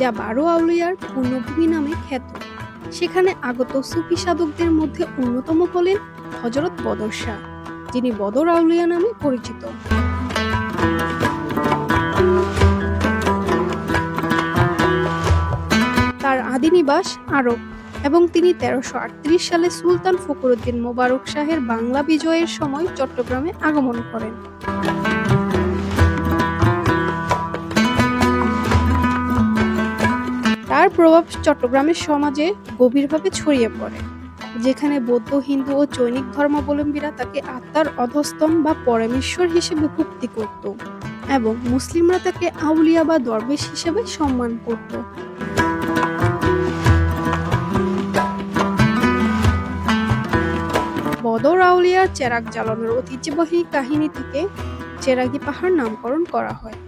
যা বারো আউলিয়ার পূর্ণভূমি নামে খ্যাত। সেখানে আগত সুফি সাধকদের মধ্যে অন্যতম হলেন হজরত বদর শাহ, যিনি বদর আউলিয়া নামে পরিচিত। তার আদি নিবাস আরব এবং তিনি তেরোশো সালে সুলতান ফখরুদ্দিন মোবারক শাহের বাংলা বিজয়ের সময় চট্টগ্রামে আগমন করেন। প্রভাব চট্টগ্রামের সমাজে গভীরভাবে ছড়িয়ে পড়ে, যেখানে বৌদ্ধ, হিন্দু ও জৈনিক ধর্মাবলম্বীরা তাকে আত্মার অধস্তন বা পরমেশ্বর হিসেবে ভক্তি করত এবং মুসলিমরা তাকে আউলিয়া বা দরবেশ হিসেবে সম্মান করত। বদর আউলিয়ার চেরাগ জ্বালানোর ঐতিহ্যবাহী কাহিনী থেকে চেরাগি পাহাড় নামকরণ করা হয়।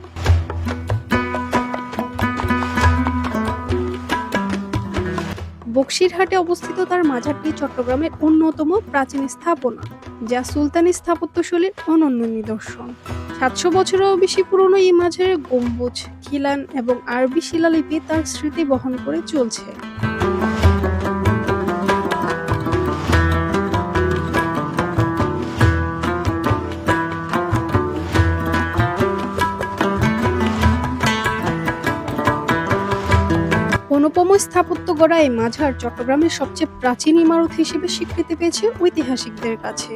বক্সিরহাটে অবস্থিত তার মাজারটি চট্টগ্রামের অন্যতম প্রাচীন স্থাপনা, যা সুলতানি স্থাপত্যশৈলীর অনন্য নিদর্শন। সাতশো বছরেরও বেশি পুরনো এই মাঝের গম্বুজ, খিলান এবং আরবি শিলালিপি তার স্মৃতি বহন করে চলছে। অনুপম স্থাপত্য গড়া এই মাঝার চট্টগ্রামের সবচেয়ে প্রাচীন ইমারত হিসেবে স্বীকৃতি পেয়েছে ঐতিহাসিকদের কাছে।